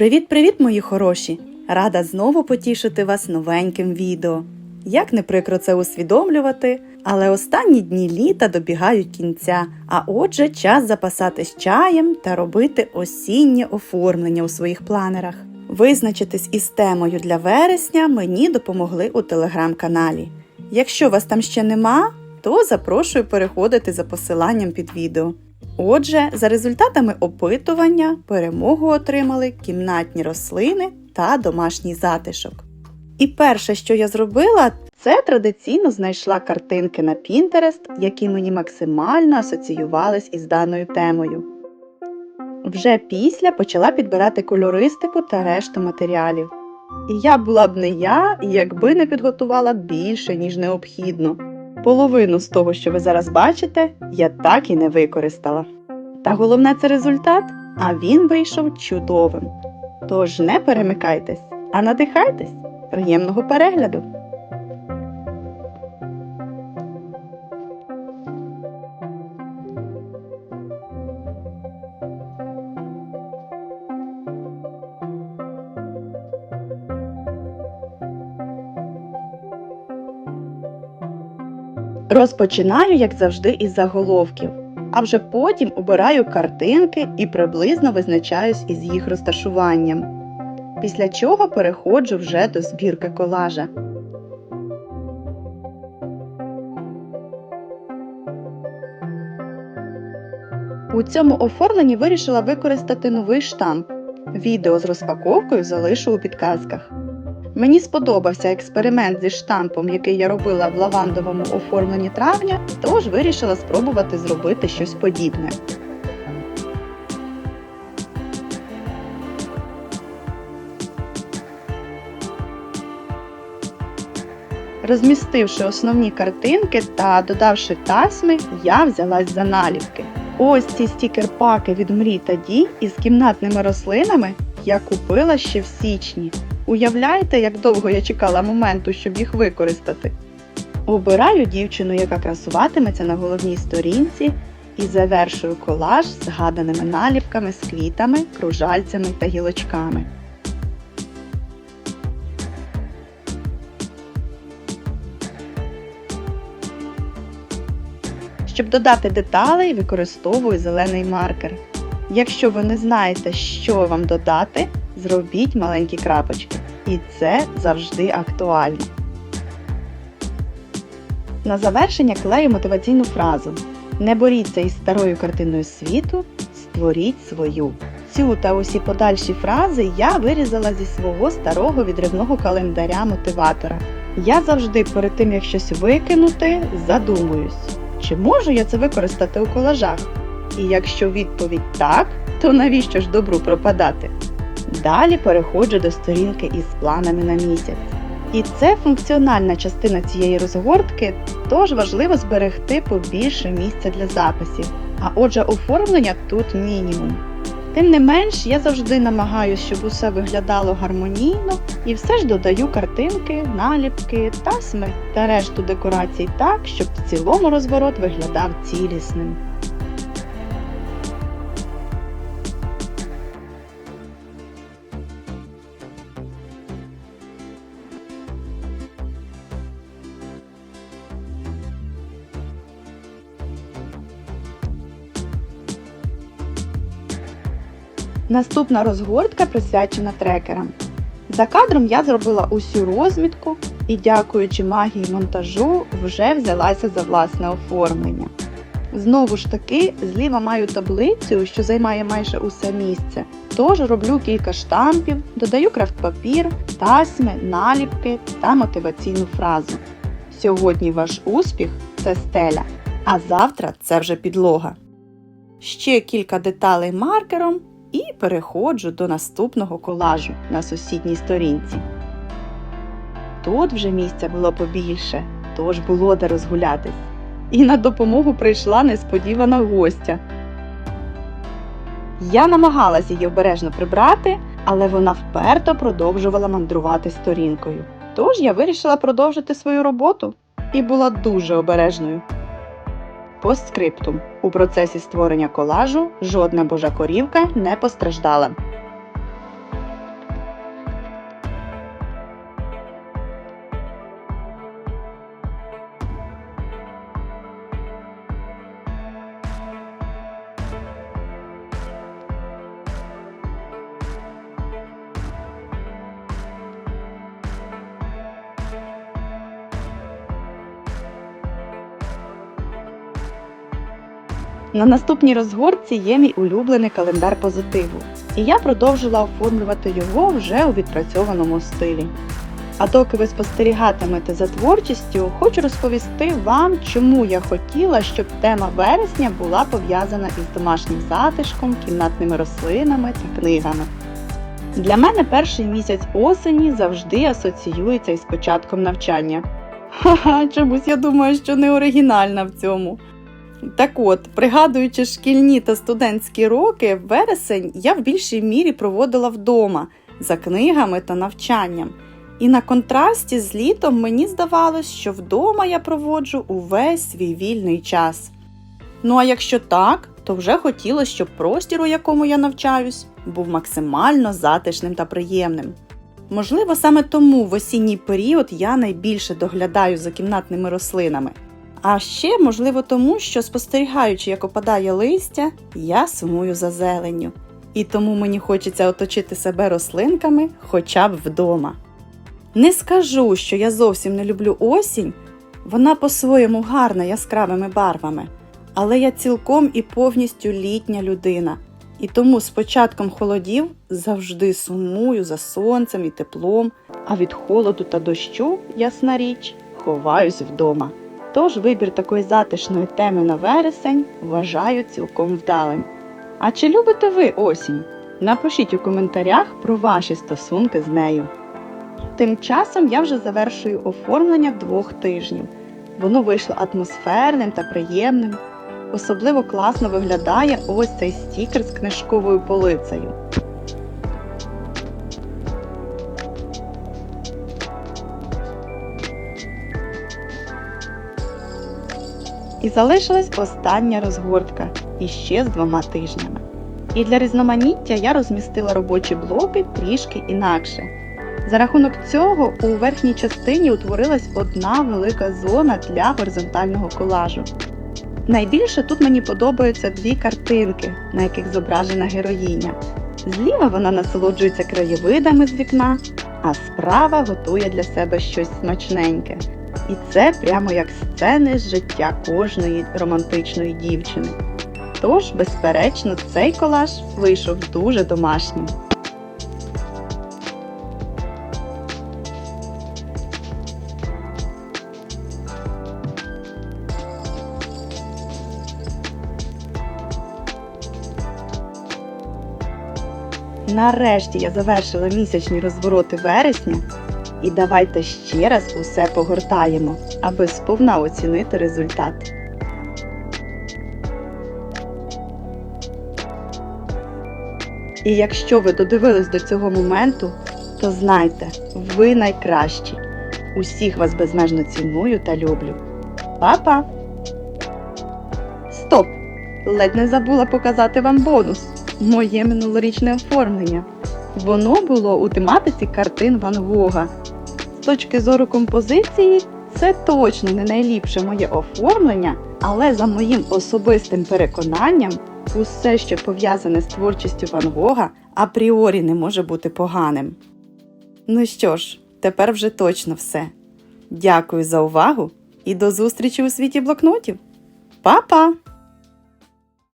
Привіт-привіт, мої хороші! Рада знову потішити вас новеньким відео. Як не прикро це усвідомлювати, але останні дні літа добігають кінця, а отже, час запасатись чаєм та робити осіннє оформлення у своїх планерах. Визначитись із темою для вересня мені допомогли у телеграм-каналі. Якщо вас там ще нема, то запрошую переходити за посиланням під відео. Отже, за результатами опитування перемогу отримали кімнатні рослини та домашній затишок. І перше, що я зробила, це традиційно знайшла картинки на Pinterest, які мені максимально асоціювались із даною темою. Вже після почала підбирати кольористику та решту матеріалів. І я була б не я, якби не підготувала більше, ніж необхідно. Половину з того, що ви зараз бачите, я так і не використала. Та головне це результат, а він вийшов чудовим. Тож не перемикайтесь, а надихайтесь. Приємного перегляду! Розпочинаю, як завжди, із заголовків, а вже потім обираю картинки і приблизно визначаюсь із їх розташуванням. Після чого переходжу вже до збірки колажа. У цьому оформленні вирішила використати новий штамп. Відео з розпаковкою залишу у підказках. Мені сподобався експеримент зі штампом, який я робила в лавандовому оформленні травня, тож вирішила спробувати зробити щось подібне. Розмістивши основні картинки та додавши тасми, я взялась за наліпки. Ось ці стікер-паки від мрій та дій із кімнатними рослинами я купила ще в січні. Уявляєте, як довго я чекала моменту, щоб їх використати? Обираю дівчину, яка красуватиметься на головній сторінці, і завершую колаж згаданими наліпками з квітами, кружальцями та гілочками. Щоб додати деталей, використовую зелений маркер. Якщо ви не знаєте, що вам додати, зробіть маленькі крапочки. І це завжди актуально. На завершення клею мотиваційну фразу. Не боріться із старою картиною світу, створіть свою. Цю та усі подальші фрази я вирізала зі свого старого відривного календаря мотиватора. Я завжди перед тим, як щось викинути, задумуюсь, чи можу я це використати у колажах? І якщо відповідь так, то навіщо ж добру пропадати? Далі переходжу до сторінки із планами на місяць. І це функціональна частина цієї розгортки, тож важливо зберегти побільше місця для записів. А отже, оформлення тут мінімум. Тим не менш, я завжди намагаюся, щоб усе виглядало гармонійно і все ж додаю картинки, наліпки, тасми та решту декорацій так, щоб в цілому розворот виглядав цілісним. Наступна розгортка присвячена трекерам. За кадром я зробила усю розмітку і, дякуючи магії монтажу, вже взялася за власне оформлення. Знову ж таки, зліва маю таблицю, що займає майже усе місце. Тож роблю кілька штампів, додаю крафт-папір, тасьми, наліпки та мотиваційну фразу. Сьогодні ваш успіх це стеля, а завтра це вже підлога. Ще кілька деталей маркером і переходжу до наступного колажу на сусідній сторінці. Тут вже місця було побільше, тож було де розгулятись. І на допомогу прийшла несподівана гостя. Я намагалася її обережно прибрати, але вона вперто продовжувала мандрувати сторінкою. Тож я вирішила продовжити свою роботу і була дуже обережною. Постскриптум. У процесі створення колажу жодна божа корівка не постраждала. На наступній розгорці є мій улюблений календар позитиву, і я продовжила оформлювати його вже у відпрацьованому стилі. А доки ви спостерігатимете за творчістю, хочу розповісти вам, чому я хотіла, щоб тема вересня була пов'язана із домашнім затишком, кімнатними рослинами та книгами. Для мене перший місяць осені завжди асоціюється із початком навчання. Ха-ха, чомусь я думаю, що не оригінальна в цьому. Так от, пригадуючи шкільні та студентські роки, вересень я в більшій мірі проводила вдома за книгами та навчанням. І на контрасті з літом мені здавалось, що вдома я проводжу увесь свій вільний час. Ну а якщо так, то вже хотілося, щоб простір, у якому я навчаюсь, був максимально затишним та приємним. Можливо, саме тому в осінній період я найбільше доглядаю за кімнатними рослинами. А ще, можливо, тому, що спостерігаючи, як опадає листя, я сумую за зеленню. І тому мені хочеться оточити себе рослинками хоча б вдома. Не скажу, що я зовсім не люблю осінь, вона по-своєму гарна яскравими барвами, але я цілком і повністю літня людина, і тому з початком холодів завжди сумую за сонцем і теплом, а від холоду та дощу, ясна річ, ховаюсь вдома. Тож вибір такої затишної теми на вересень вважаю цілком вдалим. А чи любите ви осінь? Напишіть у коментарях про ваші стосунки з нею. Тим часом я вже завершую оформлення двох тижнів. Воно вийшло атмосферним та приємним. Особливо класно виглядає ось цей стікер з книжковою полицею. І залишилась остання розгортка іще з двома тижнями. І для різноманіття я розмістила робочі блоки трішки інакше. За рахунок цього у верхній частині утворилась одна велика зона для горизонтального колажу. Найбільше тут мені подобаються дві картинки, на яких зображена героїня. Зліва вона насолоджується краєвидами з вікна, а справа готує для себе щось смачненьке. І це прямо як сцени з життя кожної романтичної дівчини. Тож, безперечно, цей колаж вийшов дуже домашнім. Нарешті я завершила місячні розвороти вересня. І давайте ще раз усе погортаємо, аби сповна оцінити результат. І якщо ви додивились до цього моменту, то знайте, ви найкращі. Усіх вас безмежно ціную та люблю. Па-па! Стоп! Ледь не забула показати вам бонус моє минулорічне оформлення. Воно було у тематиці картин Ван Гога. З точки зору композиції, це точно не найліпше моє оформлення, але за моїм особистим переконанням, усе, що пов'язане з творчістю Ван Гога, апріорі не може бути поганим. Ну що ж, тепер вже точно все. Дякую за увагу і до зустрічі у світі блокнотів. Па-па!